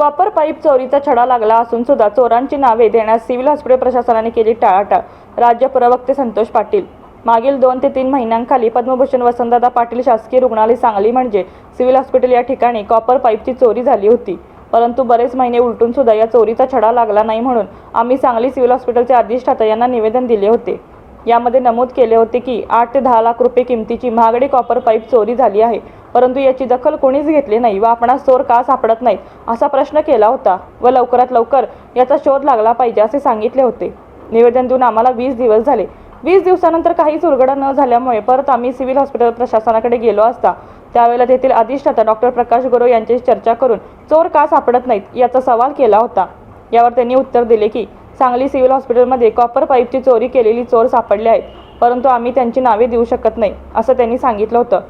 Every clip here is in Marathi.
कॉपर पाईप चोरीचा छडा लागला असून सुद्धा चोरांची नावे देण्यास सिव्हिल हॉस्पिटल प्रशासनाने केली टाळाटाळ. राज्य प्रवक्ते संतोष पाटील. मागील दोन ते तीन महिन्यांखाली पद्मभूषण वसंतदादा पाटील शासकीय रुग्णालय सांगली म्हणजे सिव्हिल हॉस्पिटल या ठिकाणी कॉपर पाईपची चोरी झाली होती. परंतु बरेच महिने उलटून सुद्धा या चोरीचा छडा लागला नाही म्हणून आम्ही सांगली सिव्हिल हॉस्पिटलचे अधिष्ठाता यांना निवेदन दिले होते. यामध्ये नमूद केले होते की आठ ते दहा लाख रुपये किमतीची महागडी कॉपर पाईप चोरी झाली आहे. परंतु याची दखल कोणीच घेतली नाही व आपणास चोर का सापडत नाहीत? असा प्रश्न केला होता व लवकरात लवकर याचा शोध लागला पाहिजे असे सांगितले होते. निवेदन देऊन आम्हाला वीस दिवस झाले. वीस दिवसानंतर काहीच उलगडा न झाल्यामुळे परत आम्ही सिव्हिल हॉस्पिटल प्रशासनाकडे गेलो असता. त्यावेळेला तेथील अधिष्ठाता डॉक्टर प्रकाश गुरव यांच्याशी चर्चा करून चोर का सापडत नाहीत याचा सवाल केला होता. यावर त्यांनी उत्तर दिले की सांगली सिव्हिल हॉस्पिटलमध्ये कॉपर पाईपची चोरी केलेली चोर सापडले आहेत परंतु आम्ही त्यांची नावे देऊ शकत नाही असं त्यांनी सांगितलं होतं.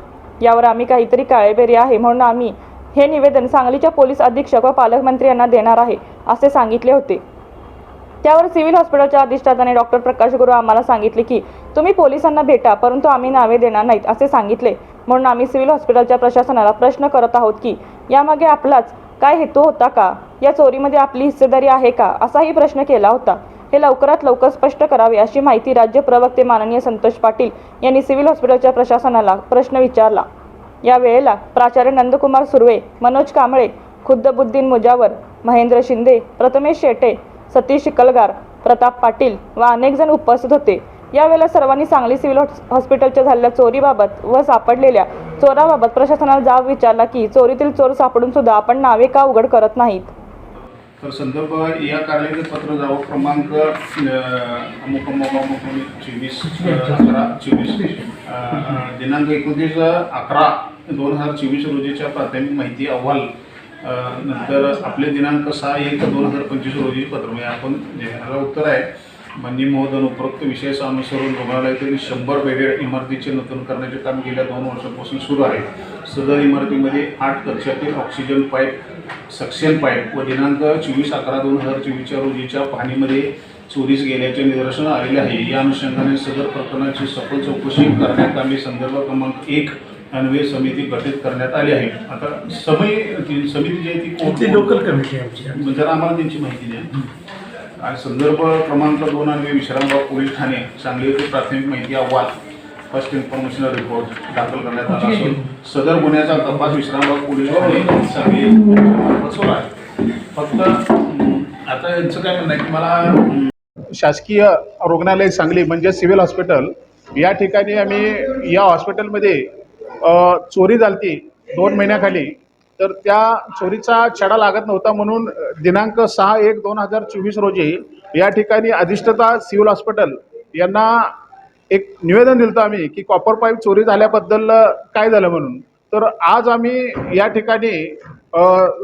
यावर आम्ही काहीतरी काळेबेरी आहे म्हणून आम्ही हे निवेदन सांगलीच्या पोलीस अधीक्षक व पालकमंत्री यांना देणार आहे असे सांगितले होते. त्यावर सिव्हिल हॉस्पिटलच्या अधिष्ठाताने डॉक्टर प्रकाश गुरु आम्हाला सांगितले की तुम्ही पोलिसांना भेटा परंतु आम्ही नावे देणार नाहीत असे सांगितले. म्हणून आम्ही सिव्हिल हॉस्पिटलच्या प्रशासनाला प्रश्न करत आहोत की यामागे आपलाच काय हेतू होता का? या चोरीमध्ये आपली हिस्सेदारी आहे का? असाही प्रश्न केला होता. हे लवकरात लवकर स्पष्ट करावे अशी माहिती राज्य प्रवक्ते माननीय संतोष पाटील यांनी सिव्हिल हॉस्पिटलच्या प्रशासनाला प्रश्न विचारला. या वेळेला प्राचार्य नंदकुमार सुर्वे मनोज कांबळे खुद्द बुद्दीन मुजावर महेंद्र शिंदे प्रथमेश शेटे सतीश शिकलगार प्रताप पाटील व अनेक जण उपस्थित होते. यावेळेला सर्वांनी सांगली सिव्हिल हॉस्पिटलच्या झालेल्या चोरीबाबत व सापडलेल्या चोराबाबत प्रशासनाला जाब विचारला की चोरीतील चोर सापडून सुद्धा आपण नावे का उघड करत नाहीत? तर संदर्भ या कार्यालयाचे पत्र जावं क्रमांक अमुक अमुक अमुक चोवीस अकरा चोवीस. दिनांक एकोणतीस अकरा दोन हजार चोवीस रोजीच्या प्राथमिक माहिती अहवाल. नंतर आपले दिनांक सहा एक दोन हजार पंचवीस रोजी पत्र. म्हणजे आपण देण्याला उत्तर आहे माननीय महोदय उपरोक्त विषयाचं अनुसरून रुग्णालयातील शंभर बेडेड इमारतीचे नूतन करण्याचे काम गेल्या दोन वर्षापासून सुरू आहे. सदर इमारतीमध्ये आठ कक्षातील ऑक्सिजन पाईप सक्शन पाईप व दिनांक चोवीस अकरा दोन हजार चोवीसच्या रोजीच्या पाहणीमध्ये चोरीस गेल्याचे निदर्शन आलेले आहे. या अनुषंगाने सदर प्रकरणाची सखोल चौकशी करण्यात आम्ही संदर्भ क्रमांक एक अन्वय समिती गठीत करण्यात आली आहे. आता समय समिती जी आहे ती लोकल कमिटी आहे आमची. जरा आम्हाला त्यांची माहिती द्या. आणि संदर्भ क्रमांक दोन आणि विश्रामबाग पोलीस ठाणे सांगली येथे प्राथमिक माहिती अहवाल फर्स्ट इन्फॉर्मेशन रिपोर्ट दाखल करण्यात आला असून सदर गुन्ह्याचा तपास विश्रामबाग पोलीस ठाणे सांगली यांच्यामार्फत सुरू आहे. फक्त आता यांचं काय म्हणणं आहे? की मला शासकीय रुग्णालय सांगली म्हणजे सिव्हिल हॉस्पिटल या ठिकाणी आम्ही या हॉस्पिटलमध्ये चोरी झालती दोन महिन्याखाली. तर त्या चोरीचा छडा लागत नव्हता म्हणून दिनांक सहा एक दोन हजार चोवीस रोजी या ठिकाणी अधिष्ठता सिव्हिल हॉस्पिटल यांना एक निवेदन दिलं होतं आम्ही की कॉपर पाईप चोरी झाल्याबद्दल काय झालं म्हणून. तर आज आम्ही या ठिकाणी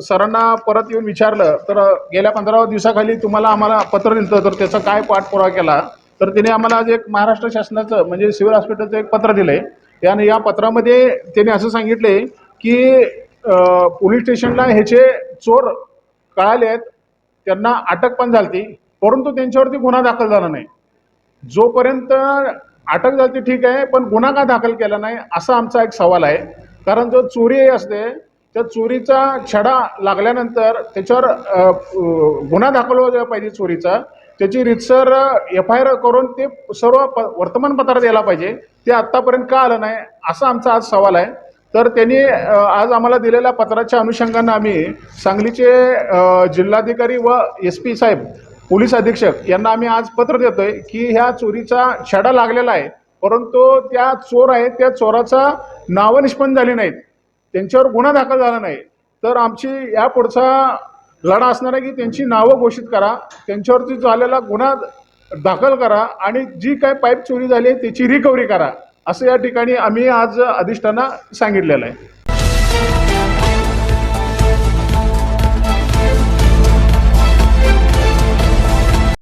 सरांना परत येऊन विचारलं तर गेल्या पंधरा दिवसाखाली तुम्हाला आम्हाला पत्र दिलं तर त्याचा काय पाठपुरावा केला? तर त्याने आम्हाला आज एक महाराष्ट्र शासनाचं म्हणजे सिव्हिल हॉस्पिटलचं एक पत्र दिलं आहे आणि या पत्रामध्ये त्याने असं सांगितले की पोलीस स्टेशनला ह्याचे चोर कळाले आहेत. त्यांना अटक पण झाली परंतु त्यांच्यावरती गुन्हा दाखल झाला नाही. जोपर्यंत अटक झाली ठीक आहे पण गुन्हा का दाखल केला नाही असा आमचा एक सवाल आहे. कारण जो चोरी असते त्या चोरीचा छडा लागल्यानंतर त्याच्यावर गुन्हा दाखल व्हायला पाहिजे चोरीचा. त्याची रितसर एफ आय आर करून ते सर्व प वर्तमानपत्रात यायला पाहिजे. ते आत्तापर्यंत का आलं नाही असा आमचा आज सवाल आहे. तर त्यांनी आज आम्हाला दिलेल्या पत्राच्या अनुषंगानं आम्ही सांगलीचे जिल्हाधिकारी व एस पी साहेब पोलीस अधीक्षक यांना आम्ही आज पत्र देतो आहे की ह्या चोरीचा छडा लागलेला आहे परंतु त्या चोर आहेत त्या चोराचा नावं निष्पन्न झाली नाहीत. त्यांच्यावर गुन्हा दाखल झाला नाही. तर आमची या पुढचा लढा असणार आहे की त्यांची नावं घोषित करा त्यांच्यावरती झालेला गुन्हा दाखल करा आणि जी काय पाईप चोरी झाली आहे त्याची रिकव्हरी करा. असं या ठिकाणी आम्ही आज अधिष्ठाना सांगितलेलं आहे.